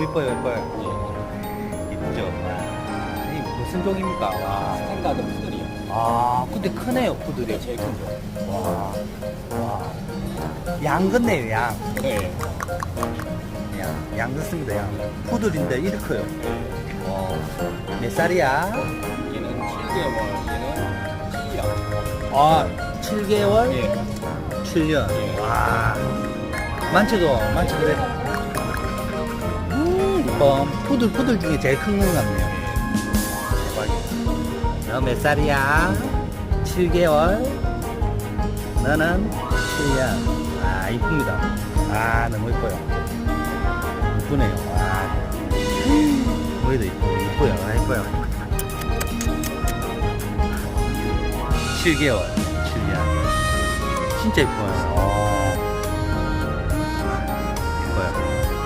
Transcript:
너무 이뻐요, 이뻐요. 예. 이쁘죠? 아, 이 무슨 종입니까? 아, 와. 스탠가드 푸들이요. 아, 근데 크네요, 푸들이. 네, 제일 큰 종. 와. 와. 양 같네요, 양. 네. 양, 양 같습니다, 양. 푸들인데 이렇게 커요. 와. 몇 살이야? 얘는 7개월, 얘는 7년. 아, 7개월? 예. 7년. 예. 와. 많지도, 많지 그래. 1번 포들포들 중에 제일 큰 건 같네요. 대박이다 너몇 살이야? 7개월? 너는 7년. 아 이쁩니다. 아 너무 이뻐요. 이쁘네요. 아, 머리도 이쁘고 이뻐요. 아, 이뻐요. 7개월 7년. 진짜 이뻐요.